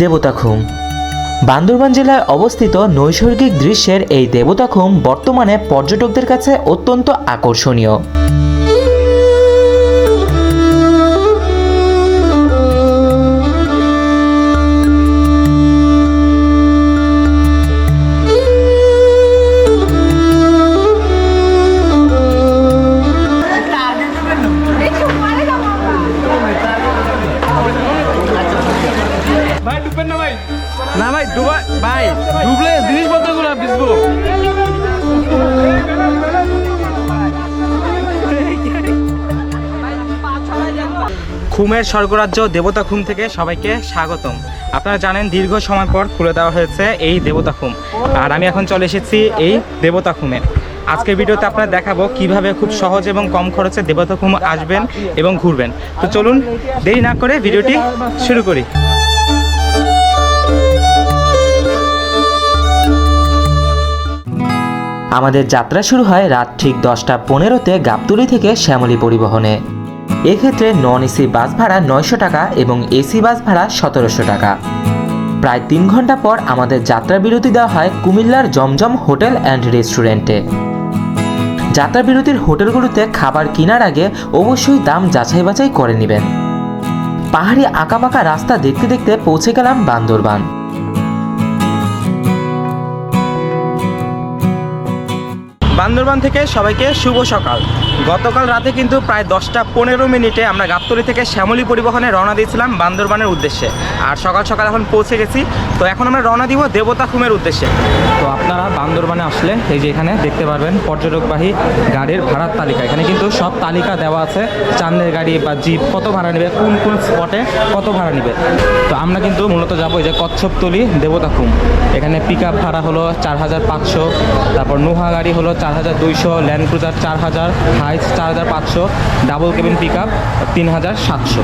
দেবতাখুম। বান্দরবান জেলায় অবস্থিত নৈসর্গিক দৃশ্যের এই দেবতাখুম বর্তমানে পর্যটকদের কাছে অত্যন্ত আকর্ষণীয়। খুমের স্বর্গরাজ্য দেবতা খুম থেকে সবাইকে স্বাগতম। আপনারা জানেন দীর্ঘ সময় পর খুলে দেওয়া হয়েছে এই দেবতা খুম আর আমি এখন চলে এসেছি এই দেবতা খুমে আজকের ভিডিওতে আপনারা দেখাবো কীভাবে খুব সহজ এবং কম খরচে দেবতা খুম আসবেন এবং ঘুরবেন। তো চলুন, দেরি না করে ভিডিওটি শুরু করি। আমাদের যাত্রা শুরু হয় রাত ঠিক দশটা পনেরোতে গাবতলি থেকে শ্যামলী পরিবহনে। এক্ষেত্রে নন এসি বাস ভাড়া নয়শো টাকা এবং এসি বাস ভাড়া সতেরোশো টাকা। প্রায় তিন ঘণ্টা পর আমাদের যাত্রা বিরতি দেওয়া হয় কুমিল্লার জমজম হোটেল অ্যান্ড রেস্টুরেন্টে। যাত্রা বিরতির হোটেলগুলোতে খাবার কেনার আগে অবশ্যই দাম যাচাই বাছাই করে নেবেন। পাহাড়ি আঁকাবাঁকা রাস্তা দেখতে দেখতে পৌঁছে গেলাম বান্দরবান। বান্দরবান থেকে সবাইকে শুভ সকাল। গতকাল রাতে কিন্তু প্রায় দশটা পনেরো মিনিটে আমরা গাবতলি থেকে শ্যামলী পরিবহনে রওনা দিয়েছিলাম বান্দরবানের উদ্দেশ্যে। আর সকাল সকাল এখন পৌঁছে গেছি। তো এখন আমরা রওনা দিব দেবতা খুমের উদ্দেশ্যে। তো আপনারা বান্দরবানে আসলে এই যে এখানে দেখতে পারবেন পর্যটকবাহী গাড়ির ভাড়ার তালিকা। এখানে কিন্তু সব তালিকা দেওয়া আছে। চান্দের গাড়ি বা জিপ, কত ভাড়া নেবে, কোন কোন স্পটে কত ভাড়া নেবে। তো আমরা কিন্তু মূলত যাব এই যে কচ্ছপতলি দেবতা খুম এখানে পিক ভাড়া হলো চার হাজার পাঁচশো, তারপর নুহা গাড়ি হলো চার হাজার দুইশো ল্যান্ড ক্রুজার চার হাজার হাইস চার হাজার পাঁচশো ডাবল কেবিন পিক আপ তিন হাজার সাতশো।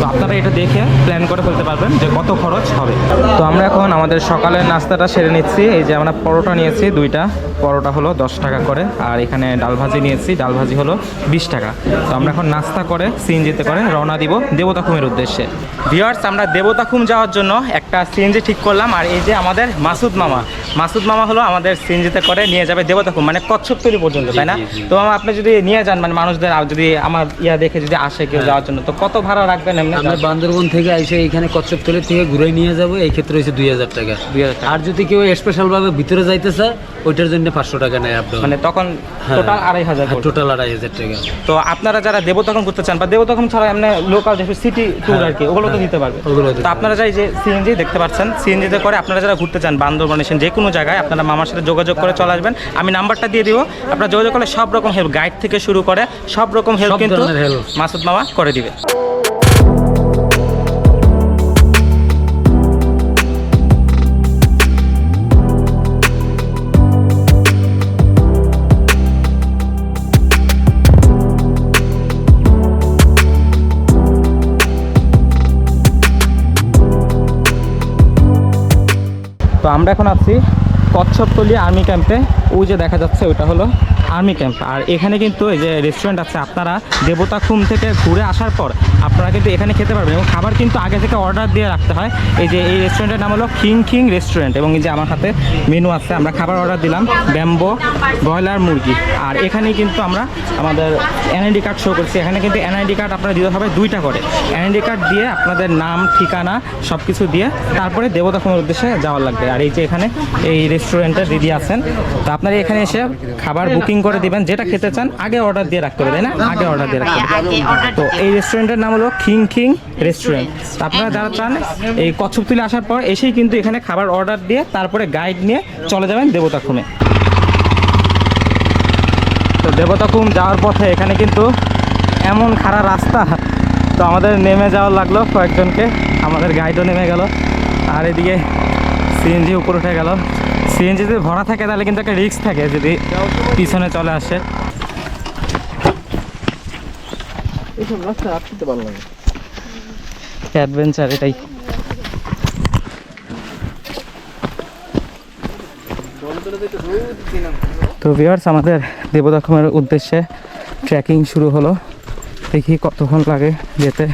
তো আপনারা এটা দেখে প্ল্যান করে ফেলতে পারবেন যে কত খরচ হবে। তো আমরা এখন আমাদের সকালের নাস্তাটা সেরে নিচ্ছি। এই যে আমরা পরোটা নিয়েছি, দুইটা। পরোটা হলো দশ টাকা করে আর এখানে ডাল ভাজি নিয়েছি ডাল ভাজি হলো বিশ টাকা। তো আমরা এখন নাস্তা করে সিএনজিতে করে রওনা দিব দেবতাখুমের উদ্দেশ্যে। ভিওয়ার্স আমরা দেবতাখুম যাওয়ার জন্য একটা সিএনজি ঠিক করলাম আর এই যে আমাদের মাসুদ মামা। মাসুদ মামা হলো আমাদের সিএনজিতে করে নিয়ে যাবে দেবতাখুম মানে কচ্ছপতলি পর্যন্ত তাই না? তো মামা আপনি যদি নিয়ে যান মানে মানুষদের যদি আমার ইয়া দেখে যদি আসে কেউ যাওয়ার জন্য তো কত ভাড়া রাখবেন এমনি? আমরা বান্দরবন থেকে এসে এখানে কচ্ছপতলি থেকে ঘুরে নিয়ে যাব এই ক্ষেত্রে হচ্ছে দুই হাজার টাকা। দুই হাজার টাকা। আর যদি কেউ স্পেশাল ভাবে ভিতরে যাইতে চায় ওইটার জন্য পাঁচশো টাকা নেয় আপনার মানে তখন টোটাল আড়াই হাজার টোটাল আড়াই হাজার টাকা। তো আপনারা যারা দেবতাখম করতে চান বা দেবতাখম ছাড়া এমনি লোকাল যে সিটি ট্যুর আর কি ওগুলো তো দিতে পারবে। তো আপনারা যাই যে সিএনজি দেখতে পাচ্ছেন সিএনজিতে করে আপনারা যারা ঘুরতে চান বান্দরবান এসেন যে কোনো জায়গায় আপনারা মামার সাথে যোগাযোগ করে চলে আসবেন। আমি নাম্বারটা দিয়ে দিব আপনারা যোগাযোগ করলে সব রকম হেল্প গাইড থেকে শুরু করে সব রকম হেল্প কিন্তু। মাসুদ মামা করে দিবে। আমরা এখন আছি কচ্ছপতলি আর্মি ক্যাম্পে। ওই যে দেখা যাচ্ছে ওইটা হলো আর্মি ক্যাম্প আর এখানে কিন্তু এই যে রেস্টুরেন্ট আছে, আপনারা দেবতা খুম থেকে ঘুরে আসার পর আপনারা কিন্তু এখানে খেতে পারবেন। এবং খাবার কিন্তু আগে থেকে অর্ডার দিয়ে রাখতে হয়। এই যে এই রেস্টুরেন্টের নাম হলো কিং কিং রেস্টুরেন্ট এবং এই যে আমার হাতে মেনু আছে, আমরা খাবার অর্ডার দিলাম ব্যাম্বো, ব্রয়লার মুরগি। আর এখানেই কিন্তু আমরা আমাদের এনআইডি কার্ড শো করছি। এখানে কিন্তু এনআইডি কার্ড আপনারা দিতে হবে দুইটা করে। এনআইডি কার্ড দিয়ে আপনাদের নাম, ঠিকানা সব কিছু দিয়ে তারপরে দেবতাখুমের উদ্দেশ্যে যাওয়ার লাগবে। আর এই যে এখানে এই রেস্টুরেন্টের দিদি আছেন। তো আপনারা এখানে এসে খাবার বুকিং করে দিবেন যেটা খেতে চান আগে অর্ডার দিয়ে রাখতে হবে তাই না? আগে অর্ডার দিয়ে রাখতে হবে। তো এই রেস্টুরেন্টের নাম হলো খিং খিং রেস্টুরেন্ট তো আপনারা যারা চান এই কচ্ছপতুলি আসার পর এসেই কিন্তু এখানে খাবার অর্ডার দিয়ে তারপরে গাইড নিয়ে চলে যাবেন দেবতাখুমে তো দেবতা দেবতাখুম যাওয়ার পথে এখানে কিন্তু এমন খারাপ রাস্তা তো আমাদের নেমে যাওয়ার লাগল কয়েকজনকে। আমাদের গাইডও নেমে গেল। আর এদিকে সিএনজি উপর উঠে গেল। সিএনজি যদি ভরা থাকে তাহলে কিন্তু একটা রিস্ক থাকে। যদি পিছনে চলে আসে। অ্যাডভেঞ্চার এটাই। তো ভিউয়ার্স আমাদের দেবদক্ষমের উদ্দেশ্যে ট্রেকিং শুরু হলো। দেখি কতক্ষণ লাগে যেতে।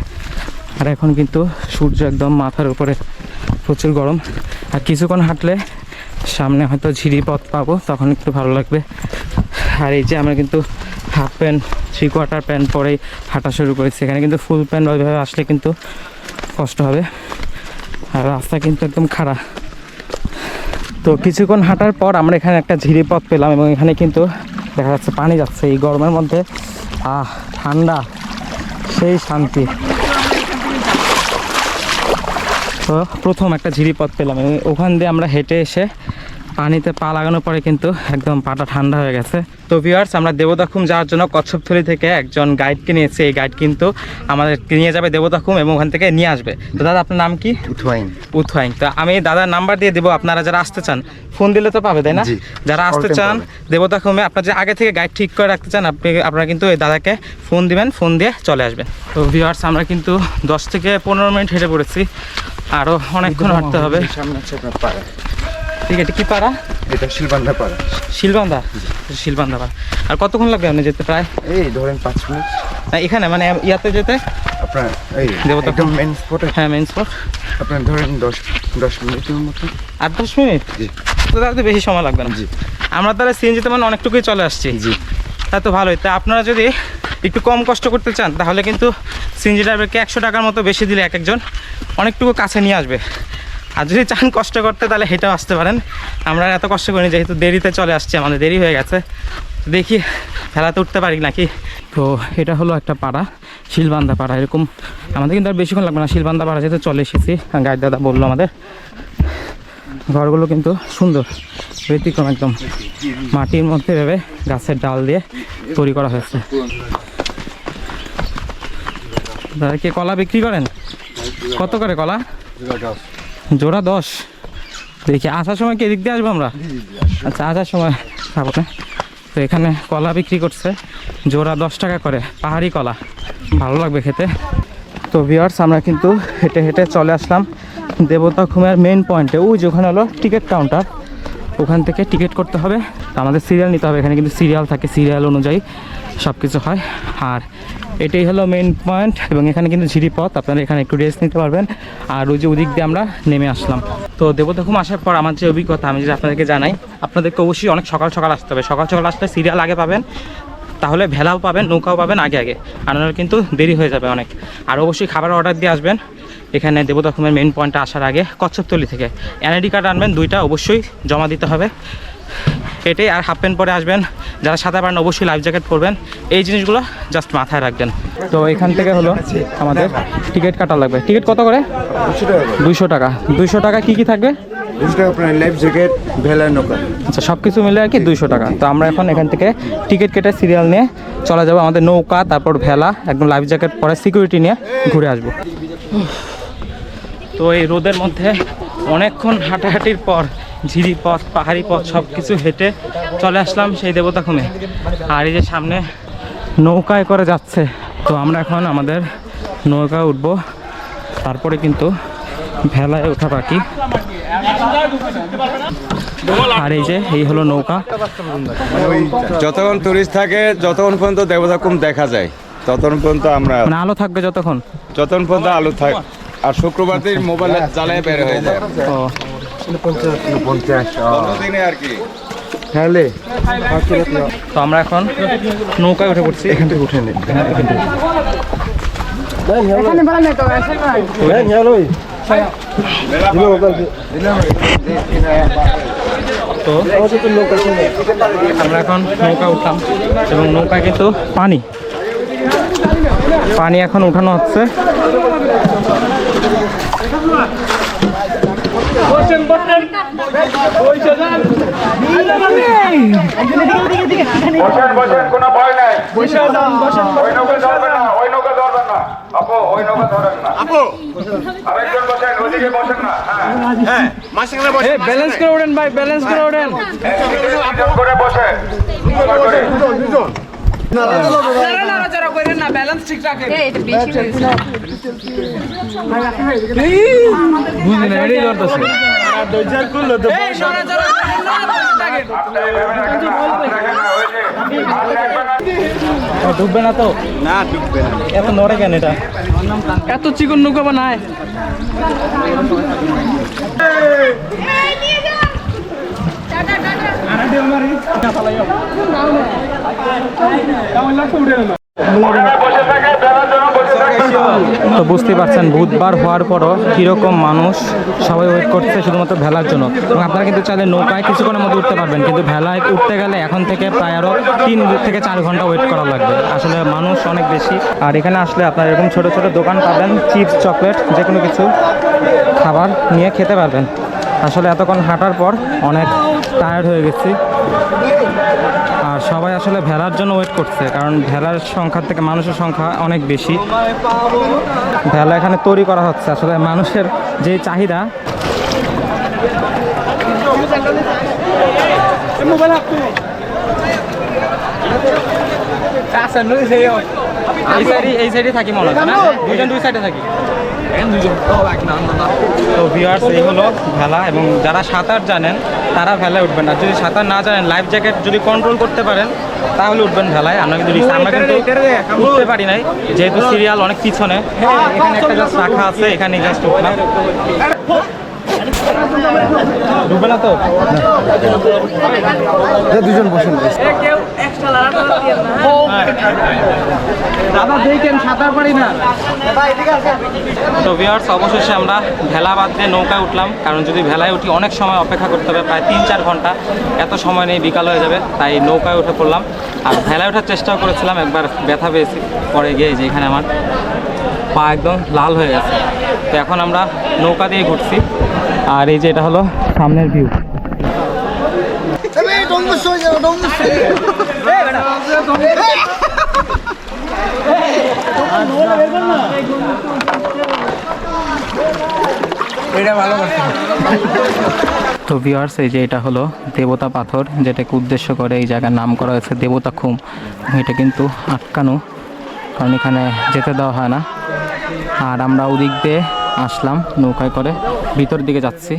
আর এখন কিন্তু সূর্য একদম মাথার উপরে প্রচুর গরম। আর কিছুক্ষণ হাঁটলে সামনে হয়তো ঝিরি পথ পাবো তখন একটু ভালো লাগবে। আর এই যে আমরা কিন্তু half pant three quarter pant পরেই হাঁটা শুরু করেছি। এখানে কিন্তু ফুল প্যান্ট ওইভাবে আসলে কিন্তু কষ্ট হবে। আর রাস্তা কিন্তু একদম খারাপ তো কিছুক্ষণ হাঁটার পর আমরা এখানে একটা ঝিরি পথ পেলাম এবং এখানে কিন্তু দেখা যাচ্ছে পানি যাচ্ছে। এই গরমের মধ্যে, আহ, ঠান্ডা, সেই শান্তি। তো প্রথম একটা ঝিরি পথ পেলাম এবং ওখান দিয়ে আমরা হেঁটে এসে পানিতে পা লাগানোর পরে কিন্তু একদম পাটা ঠান্ডা হয়ে গেছে। তো ভিউয়ার্স আমরা দেবদাখুম যাওয়ার জন্য কচ্ছপথলি থেকে একজন গাইডকে নিয়েছি। এই গাইড কিন্তু আমাদের নিয়ে যাবে দেবদাখুম এবং ওখান থেকে নিয়ে আসবে। তো দাদা আপনার নাম কি? উঠওয়াইন উথওয়াইং তো আমি দাদার নাম্বার দিয়ে দেবো। আপনারা যারা আসতে চান ফোন দিলে তো পাবে তাই না? যারা আসতে চান। দেবতাখুমে আপনার যে আগে থেকে গাইড ঠিক করে রাখতে চান আপনি আপনারা কিন্তু এই দাদাকে ফোন দিবেন ফোন দিয়ে চলে আসবেন। তো ভিউয়ার্স আমরা কিন্তু দশ থেকে পনেরো মিনিট হেঁটে পড়েছি। আরও অনেকক্ষণ হাঁটতে হবে। সামনে ঠিক আছে কি পাড়া? এটা শিলবান্ধা পাড়া। শিলবান্ধা? শিলবান্ধা পাড়া। আর কতক্ষণ লাগবে আপনি যেতে প্রায়? এই ধরেন পাঁচ মিনিট। না, এখানে মানে ইয়াতে যেতে? আপনার এই দেবতা একদম মেন স্পটে হ্যাঁ মেন স্পট আপনার ধরেন দশ দশ মিনিটের মতো। আট দশ মিনিট? জি। তো তাহলে বেশি সময় লাগবে না। জি। আমরা তাহলে সিএনজিতে মানে অনেকটুকুই চলে আসছি। জি। তা তো ভালোই। তা আপনারা যদি একটু কম কষ্ট করতে চান তাহলে কিন্তু সিএনজি ড্রাইভারকে একশো টাকার মতো বেশি দিলে এক একজন অনেকটুকু কাছে নিয়ে আসবে। আর যদি চান কষ্ট করতে, তাহলে হেঁটেও আসতে পারেন। আমরা এত কষ্ট করিনি, যেহেতু দেরিতে চলে আসছি, আমাদের দেরি হয়ে গেছে। দেখি খেলাতে উঠতে পারি নাকি? তো এটা হলো একটা পাড়া, শিলবান্ধা পাড়া, এরকম। আমাদের কিন্তু আর বেশিক্ষণ লাগবে না, শিলবান্ধা পাড়া যেহেতু চলে এসেছি, গাইড দাদা বলল আমাদের। ঘরগুলো কিন্তু সুন্দর, ব্যতিক্রম একদম। মাটির মধ্যে ভেবে গাছের ডাল দিয়ে তৈরি করা হয়েছে। দাদা, কি কলা বিক্রি করেন? কত করে কলা? জোড়া দশ। দেখি আসার সময় কি এদিক দিয়ে আসব আমরা? আচ্ছা আসার সময় খাব না তো এখানে কলা বিক্রি করছে জোড়া দশ টাকা করে পাহাড়ি কলা। ভালো লাগবে খেতে। তো ভিওয়ার্স আমরা কিন্তু হেঁটে হেঁটে চলে আসলাম দেবতা খুমের মেন পয়েন্টে ওই যে ওখানে হলো টিকিট কাউন্টার ওখান থেকে টিকিট করতে হবে। আমাদের সিরিয়াল নিতে হবে। এখানে কিন্তু সিরিয়াল থাকে সিরিয়াল অনুযায়ী সব কিছু হয়। আর এটাই হলো মেইন পয়েন্ট এবং এখানে কিন্তু ঝিরিপথ আপনারা এখানে একটু রেস্ট নিতে পারবেন। আর ওই যে ওদিক দিয়ে আমরা নেমে আসলাম। তো দেবতাখুম আসার পর আমার যে অভিজ্ঞতা, আমি যদি আপনাদেরকে জানাই, আপনাদেরকে অবশ্যই অনেক সকাল সকাল আসতে হবে। সকাল সকাল আসলে সিরিয়াল আগে পাবেন, তাহলে ভেলাও পাবেন, নৌকাও পাবেন আগে আগে। আর কিন্তু দেরি হয়ে যাবে অনেক। আর অবশ্যই খাবার অর্ডার দিয়ে আসবেন। এখানে দেবতাখুমের মেইন পয়েন্টে আসার আগে কচ্ছপতলি থেকে। এনআইডি কার্ড আনবেন, দুইটা অবশ্যই জমা দিতে হবে। এটাই আর হাফ প্যান্ট পরে আসবেন। যারা সাঁতার পারেন অবশ্যই লাইফ জ্যাকেট পরবেন। এই জিনিসগুলো জাস্ট মাথায় রাখবেন। তো এখান থেকে হলো আমাদের টিকিট কাটা লাগবে। টিকিট কত করে? দুশো টাকা করে। দুইশো টাকা। দুইশো টাকা কি কি থাকবে? আচ্ছা সব কিছু মিলে আর কি দুইশো টাকা। তো আমরা এখন এখান থেকে টিকিট কেটে সিরিয়াল নিয়ে চলে যাব আমাদের নৌকা তারপর ভেলা একদম লাইফ জ্যাকেট পরে সিকিউরিটি নিয়ে ঘুরে আসব। তো এই রোদের মধ্যে অনেকক্ষণ হাঁটাহাঁটির পর ঝিরি পথ পাহাড়ি পথ সব কিছু হেঁটে চলে আসলাম সেই দেবতাখুমে আর এই যে সামনে নৌকায় করে যাচ্ছে। তো আমরা এখন আমাদের নৌকায় উঠবো। তারপরে কিন্তু ভেলায় ওঠা বাকি। আর এই যে এই হলো নৌকা। যতক্ষণ টুরিস্ট থাকে যতক্ষণ পর্যন্ত দেবতাকুম দেখা যায় ততক্ষণ পর্যন্ত আমরা মানে আলো থাকবে যতক্ষণ? যতক্ষণ পর্যন্ত আলু থাক আর শুক্রবার দিন মোবাইলে জ্বালায় বের হয়ে যায়। তো আমরা এখন নৌকায় উঠে পড়ছি। এখান থেকে উঠে নেন তো আমরা এখন নৌকা উঠলাম এবং নৌকা কিন্তু পানি। পানি এখন উঠানো হচ্ছে। বসেন বসেন কোনো ভয় নাই। ওই নৌকা ধরবেন না ওই নৌকা ধরবেন না। আপু ওই নৌকা ধরেন না। আপু। আরেকজন বসেন ওইদিকে বসেন না হ্যাঁ। ব্যালেন্স করে ওঠেন ভাই ব্যালেন্স করে ওঠেন করে বসে বুঝলি না এটাই ধরতেছে। ডুববে না তো? না ডুববে না। এত নড়ে কেন এটা? এত চিকন নৌকা বা নাই? বসে থাকা যারা যারা তো বুঝতেই পারছেন, বুধবার হওয়ার পরও কীরকম মানুষ সবাই ওয়েট করছে শুধুমাত্র ভেলার জন্য। এবং আপনারা কিন্তু চাইলে নৌকায় কিছুক্ষণের মধ্যে উঠতে পারবেন, কিন্তু ভেলায় উঠতে গেলে এখন থেকে প্রায় আরও তিন থেকে চার ঘণ্টা ওয়েট করা লাগবে। আসলে মানুষ অনেক বেশি। আর এখানে আসলে আপনারা এরকম ছোট ছোট দোকান পাবেন, চিপস, চকলেট যে কোনো কিছু খাবার নিয়ে খেতে পারবেন। আসলে এতক্ষণ হাঁটার পর অনেক টায়ার্ড হয়ে গেছি। আর সবাই আসলে ভেলার জন্য ওয়েট করছে, কারণ ভেলার সংখ্যা থেকে মানুষের সংখ্যা অনেক বেশি। ভেলা এখানে তৈরি করা হচ্ছে। আসলে মানুষের যে চাহিদা, এই সাইডে থাকি মনে হয় না? দুইজন দুই সাইডে থাকি। তো ভিউয়ার্স এই হলো ভেলা এবং যারা সাঁতার জানেন তারা ভেলায় উঠবেন আর যদি সাঁতার না জানেন লাইফ জ্যাকেট যদি কন্ট্রোল করতে পারেন তাহলে উঠবেন ভেলায় আমরা কিন্তু আমরা কিন্তু উঠতে পারি নাই যেহেতু সিরিয়াল অনেক পিছনে এখানে একটা জাস্ট রাখা আছে এখানে জাস্ট উঠলাম ডুবে না তো দুজন বসেন দাদা দেখেন সাঁতার পারি না। তো অবশেষে আমরা ভেলা বাদ দিয়ে নৌকায় উঠলাম কারণ যদি ভেলায় উঠি অনেক সময় অপেক্ষা করতে হবে প্রায় তিন চার ঘণ্টা। এত সময় নেই বিকাল হয়ে যাবে তাই নৌকায় উঠে পড়লাম। আর ভেলায় ওঠার চেষ্টাও করেছিলাম একবার ব্যথা পেয়েছি পরে গিয়ে যে এখানে আমার পা একদম লাল হয়ে গেছে। তো এখন আমরা নৌকা দিয়ে ঘুরছি আর এই যে এটা হলো সামনের ভিউ তো ভিউয়ার্স এই যে এটা হলো দেবতা পাথর যেটাকে উদ্দেশ্য করে এই জায়গার নাম করা হয়েছে দেবতা খুম। এটা কিন্তু আটকানো কারণ এখানে যেতে দেওয়া হয় না। আর আমরা ওদিক দিয়ে আসলাম নৌকায় করে ভিতর দিকে যাচ্ছি।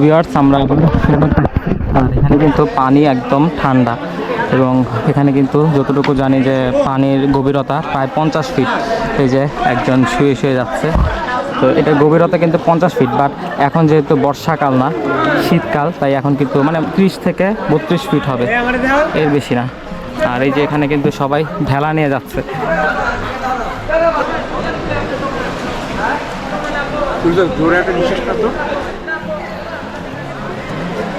তো ভিউয়ার্স আমরা এখন কিন্তু পানি একদম ঠান্ডা। এবং এখানে কিন্তু যতটুকু জানি যে পানির গভীরতা প্রায় পঞ্চাশ ফিট এই যে একজন শুয়ে শুয়ে যাচ্ছে। তো এটা গভীরতা কিন্তু পঞ্চাশ ফিট বাট এখন যেহেতু বর্ষাকাল না, শীতকাল, তাই এখন কিন্তু মানে ত্রিশ থেকে বত্রিশ ফিট হবে। এর বেশি না। আর এই যে এখানে কিন্তু সবাই ভেলা নিয়ে যাচ্ছে। একটা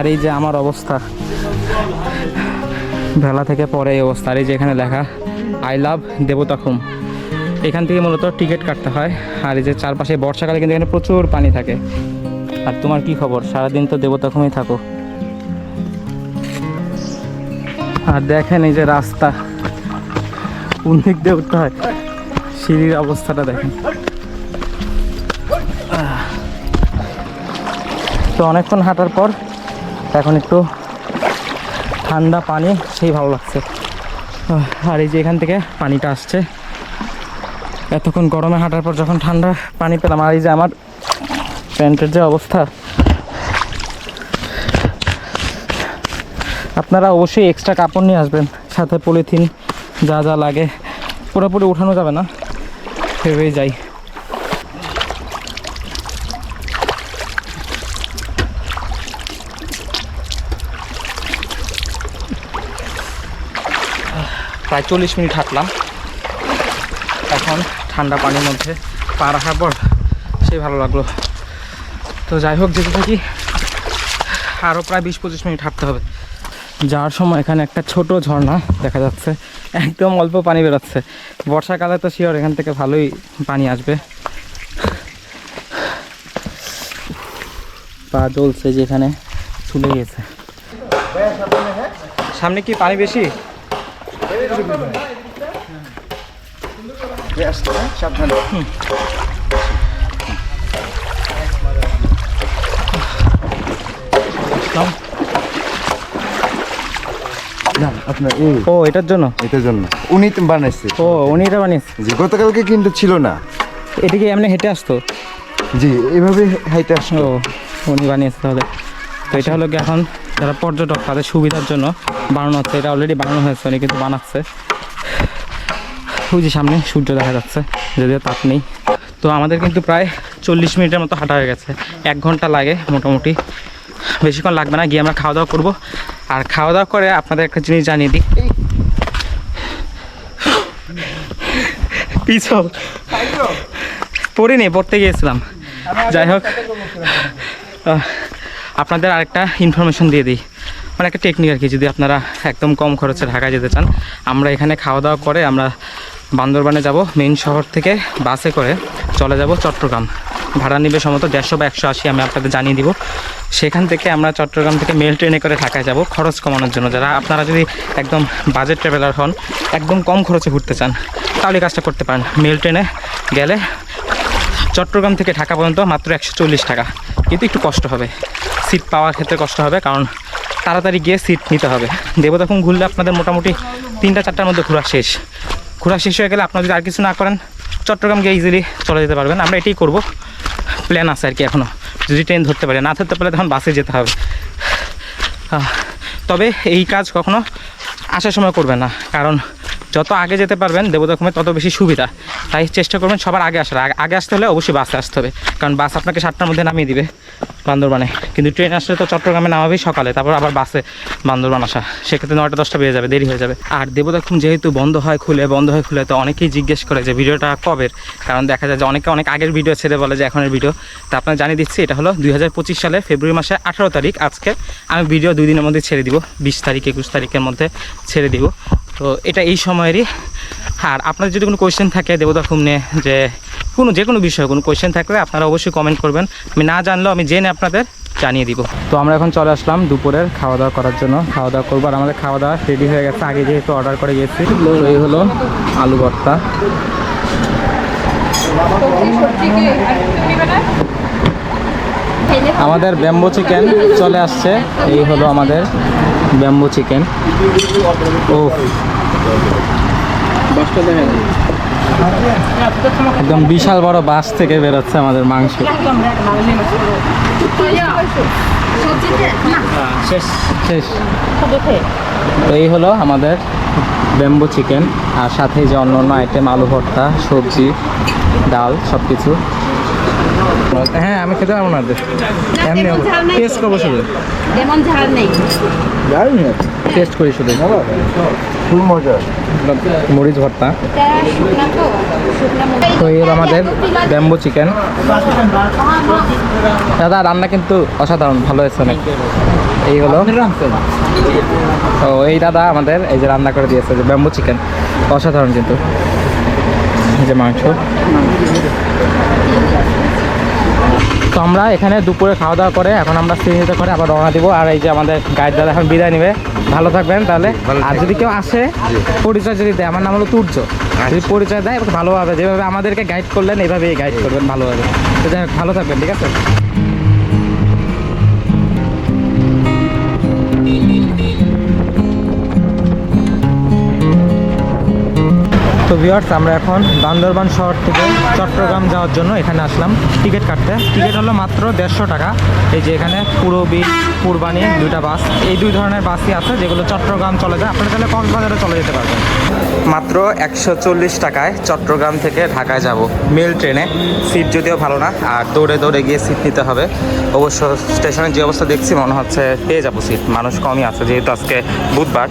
আর এই যে আমার অবস্থা। ভেলা থেকে পরে এই অবস্থা। আর এই যে এখানে লেখা আই লাভ দেবতাখুম এখান থেকে মূলত টিকিট কাটতে হয়। আর এই যে চারপাশে বর্ষাকালে কিন্তু এখানে প্রচুর পানি থাকে। আর তোমার কি খবর? সারাদিন তো দেবতাখুমেই থাকো। আর দেখেন এই যে রাস্তা। কোন দিক দিয়ে উঠতে হয়? সিঁড়ির অবস্থাটা দেখেন। তো অনেকক্ষণ হাঁটার পর এখন একটু ঠান্ডা পানি, সেই ভালো লাগছে। আর এই যে এখান থেকে পানিটা আসছে। এতক্ষণ গরমে হাঁটার পর যখন ঠান্ডা পানি পেলাম, আর এই যে আমার প্যান্টের যে অবস্থা। আপনারা অবশ্যই এক্সট্রা কাপড় নিয়ে আসবেন, সাথে পলিথিন যা যা লাগে। পুরোপুরি উঠানো যাবে না, ভেবেই যাই। প্রায় চল্লিশ মিনিট হাঁটলাম। এখন ঠান্ডা পানির মধ্যে পা রাখার পর সেই ভালো লাগল। তো যাই হোক, যেতে থাকি। আরও প্রায় বিশ পঁচিশ মিনিট হাঁটতে হবে। যাওয়ার সময় এখানে একটা ছোট ঝর্ণা দেখা যাচ্ছে। একদম অল্প পানি বেরোচ্ছে। বর্ষাকালে তো শিওর এখান থেকে ভালোই পানি আসবে। পা জ্বলছে যেখানে চলে গেছে। সামনে কি পানি বেশি? আপনার ও এটার জন্য? এটার জন্য। উনি বানাইছে। ও উনি এটা বানিয়েছে? জি গতকালকে কিন্তু ছিল না। এটা কি এমনি হেঁটে আসতো? জি এভাবে হাইটে আসতো। উনি বানিয়েছে তাহলে। তো এটা হলো কি এখন? যারা পর্যটক, তাদের সুবিধার জন্য বানানো হচ্ছে। এটা অলরেডি বানানো হয়েছে, অনেক কিন্তু বানাচ্ছে। ওই যে সামনে সূর্য দেখা যাচ্ছে, যদিও তাপ নেই। তো আমাদের কিন্তু প্রায় চল্লিশ মিনিটের মতো হাঁটা হয়ে গেছে। এক ঘণ্টা লাগে মোটামুটি। বেশিক্ষণ লাগবে না, গিয়ে আমরা খাওয়া দাওয়া করব। আর খাওয়া দাওয়া করে আপনাদের একটা জিনিস জানিয়ে দিই। পিছল। পড়িনি, পড়তে গিয়েছিলাম। যাই হোক। আপনাদের আরেকটা ইনফরমেশন দিয়ে দিই। মানে একটা টেকনিক আর কি যদি আপনারা একদম কম খরচে ঢাকায় যেতে চান। আমরা এখানে খাওয়া দাওয়া করে আমরা বান্দরবানে যাব মেইন শহর থেকে বাসে করে চলে যাব চট্টগ্রাম। ভাড়া নিবে সম্ভবত দেড়শো বা একশো আশি, আমি আপনাদের জানিয়ে দিব। সেখান থেকে আমরা চট্টগ্রাম থেকে মেল ট্রেনে করে ঢাকায় যাব, খরচ কমানোর জন্য। যারা আপনারা যদি একদম বাজেট ট্রাভেলার হন, একদম কম খরচে ঘুরতে চান, তাহলে কাজটা করতে পারেন। মেল ট্রেনে গেলে চট্টগ্রাম থেকে ঢাকা পর্যন্ত মাত্র একশো চল্লিশ টাকা। কিন্তু একটু কষ্ট হবে। সিট পাওয়ার ক্ষেত্রে কষ্ট হবে, কারণ তাড়াতাড়ি গিয়ে সিট নিতে হবে। দেবতাখুম ঘুরলে আপনাদের মোটামুটি তিনটা চারটার মধ্যে ঘোরা শেষ। ঘোরা শেষ হয়ে গেলে আপনারা যদি আর কিছু না করেন, চট্টগ্রাম গিয়ে ইজিলি চলে যেতে পারবেন। আমরা এটাই করব। প্ল্যান আছে আর কি এখনও যদি ট্রেন ধরতে পারে। না ধরতে পারলে তখন বাসে যেতে হবে। তবে এই কাজ কখনো আসার সময় করবে না। কারণ যত আগে যেতে পারবেন দেবদখমে তত বেশি সুবিধা। তাই চেষ্টা করবেন সবার আগে আসার। আগে- আসতে হলে অবশ্যই বাসে আসতে হবে। কারণ বাস আপনাকে সাতটার মধ্যে নামিয়ে দিবে বান্দরবানে। কিন্তু ট্রেন আসলে তো চট্টগ্রামে নামাবেই সকালে, তারপর আবার বাসে বান্দরবান আসা। সেক্ষেত্রে নয়টা, দশটা বেজে যাবে, দেরি হয়ে যাবে। আর দেবদক্ষম যেহেতু বন্ধ হয় খুলে, বন্ধ হয় খুলে, তো অনেকেই জিজ্ঞেস করে যে ভিডিওটা কবের কারণ দেখা যায় যে অনেকে অনেক আগের ভিডিও ছেড়ে বলে যে এখনের ভিডিও। তা আপনার জানিয়ে দিচ্ছি, এটা হলো দুই হাজার পঁচিশ সালে ফেব্রুয়ারি মাসে আঠারো তারিখ। আজকে আমি ভিডিও দুই দিনের মধ্যে ছেড়ে দিব। বিশ তারিখ, একুশ তারিখের মধ্যে ছেড়ে দিব। তো এটা এই সময়েরই আর আপনার যদি কোনো কোয়েশ্চেন থাকে দেবদক্ষম নিয়ে যে কোনো যে কোনো বিষয়ে কোনো কোয়েশ্চেন থাকলে আপনারা অবশ্যই কমেন্ট করবেন। আমি না জানলেও আমি জেনে আপনাদের জানিয়ে দিব। তো আমরা এখন চলে আসলাম দুপুরের খাওয়া দাওয়া করার জন্য। খাওয়া দাওয়া করব আর আমাদের খাওয়া দাওয়া রেডি হয়ে গেছে। আগে যেহেতু অর্ডার করে গেছি এই হলো আলু ভর্তা। আমাদের ব্যাম্বো চিকেন চলে আসছে। এই হলো আমাদের ব্যাম্বো চিকেন। ও একদম বিশাল বড় বাস থেকে বেরোচ্ছে আমাদের মাংস। শেষ তো এই হলো আমাদের ব্যাম্বো চিকেন, আর সাথে যে অন্য অন্য আইটেম আলু ভর্তা, সবজি, ডাল সব কিছু হ্যাঁ আমি খেতে পারব না এমনি টেস্ট করব শুধু। এমন ঝাল নেই। টেস্ট করি শুধু। খুব মজা। মরিচ ভর্তা। তো হলো আমাদের ব্যাম্বো চিকেন দাদা রান্না কিন্তু অসাধারণ ভালো হয়েছে অনেক। এই হলো। ও এই দাদা আমাদের এই যে রান্না করে দিয়েছে যে ব্যাম্বু চিকেন অসাধারণ কিন্তু। এই যে মাংস। তো আমরা এখানে দুপুরে খাওয়া দাওয়া করে এখন আমরা শ্রীনিতে করে আবার রওনা দিব। আর এই যে আমাদের গাইড দাদা এখন বিদায় নেবে। ভালো থাকবেন তাহলে। আর যদি কেউ আসে পরিচয় যদি দেয় আমার নাম হলো তুর্য। যদি পরিচয় দেয় ভালোভাবে যেভাবে আমাদেরকে গাইড করলেন এইভাবেই গাইড করবেন ভালোভাবে। তো যাই হোক, ভালো থাকবেন ঠিক আছে? তো ভিউয়ার্স আমরা এখন বান্দরবান শহর থেকে চট্টগ্রাম যাওয়ার জন্য এখানে আসলাম। টিকিট কাটতে। টিকিট হলো মাত্র দেড়শো টাকা। এই যে এখানে পুরবি কুরবানি, দুইটা বাস। এই দুই ধরনের বাসই আছে, যেগুলো চট্টগ্রাম চলে যায়। আপনারা তাহলে কক্সবাজারে চলে যেতে পারবেন। মাত্র একশো চল্লিশ টাকায় চট্টগ্রাম থেকে ঢাকায় যাব। মেল ট্রেনে। সিট যদিও ভালো না, আর দৌড়ে দৌড়ে গিয়ে সিট নিতে হবে। অবশ্য স্টেশনের যে অবস্থা দেখছি, মনে হচ্ছে পেয়ে যাব সিট। মানুষ কমই আছে, যেহেতু আজকে বুধবার।